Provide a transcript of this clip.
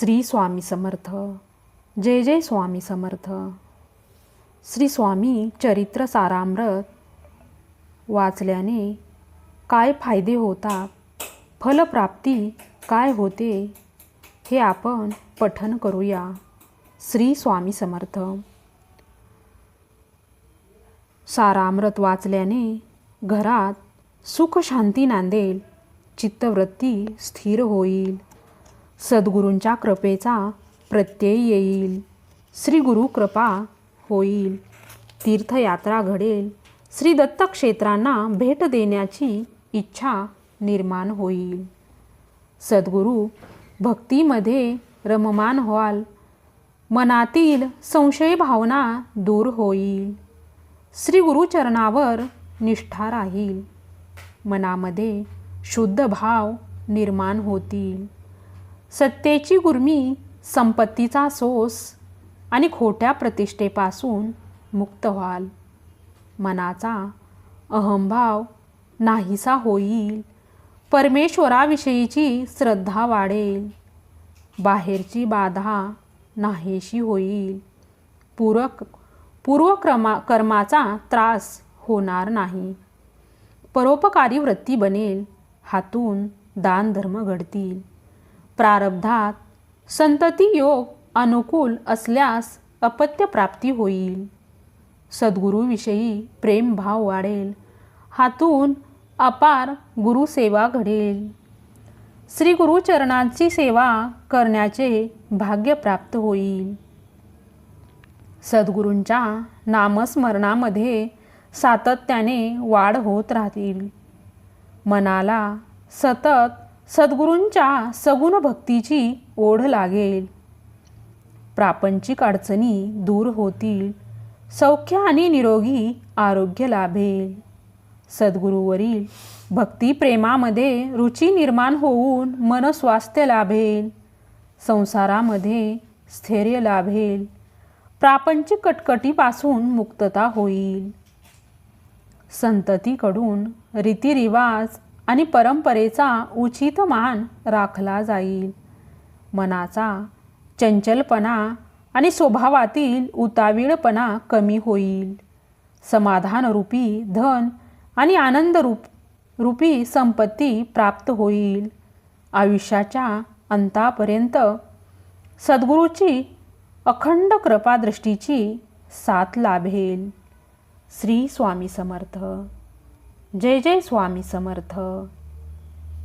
श्री स्वामी समर्थ. जय जय स्वामी समर्थ. श्री स्वामी चरित्र सारामृत. वाचल्याने काय फायदे होतात फलप्राप्ती काय होते हे आपण पठन करूया. श्री स्वामी समर्थ. सारामृत वाचल्याने घरात सुख शांती नांदेल चित्तवृत्ती स्थिर होईल. सद्गुरूंच्या कृपेचा प्रत्यय येईल. श्री गुरु कृपा होईल. तीर्थयात्रा घडेल. श्री दत्तक्षेत्रांना भेट देण्याची इच्छा निर्माण होईल. सद्गुरू भक्तीमध्ये रममान व्हाल. मनातील संशय भावना दूर होईल. श्री गुरुचरणावर निष्ठा राहील. मनामध्ये शुद्ध भाव निर्माण होतील. सत्तेची गुरमी संपत्तीचा सोस आणि खोट्या प्रतिष्ठेपासून मुक्त व्हाल. मनाचा अहंभाव नाहीसा होईल. परमेश्वराविषयीची श्रद्धा वाढेल. बाहेरची बाधा नाहीशी होईल. पूरक पूर्वक्रमा कर्माचा त्रास होणार नाही. परोपकारी वृत्ती बनेल. हातून दानधर्म घडतील. प्रारब्धात संतती योग अनुकूल असल्यास अपत्य प्राप्ती होईल. सद्गुरूविषयी प्रेमभाव वाढेल. हातून अपार गुरुसेवा घडेल. श्री गुरुचरणांची सेवा करण्याचे भाग्य प्राप्त होईल. सद्गुरूंच्या नामस्मरणामध्ये सातत्याने वाढ होत राहतील. मनाला सतत सद्गुरूंच्या सगुण भक्तीची ओढ लागेल. प्रापंचिक अडचणी दूर होतील. सौख्य आणि निरोगी आरोग्य लाभेल. सद्गुरूवरील भक्तिप्रेमामध्ये रुची निर्माण होऊन मनस्वास्थ्य लाभेल. संसारामध्ये स्थैर्य लाभेल. प्रापंचिक कटकटीपासून मुक्तता होईल. संततीकडून रीतिरिवाज आणि परंपरेचा उचित मान राखला जाईल. मनाचा चंचलपणा आणि स्वभावातील उतावीळपणा कमी होईल. समाधानरूपी धन आणि आनंदरूप रूपी संपत्ती प्राप्त होईल. आयुष्याच्या अंतापर्यंत सद्गुरूची अखंड कृपादृष्टीची साथ लाभेल. श्री स्वामी समर्थ. जय जय स्वामी समर्थ.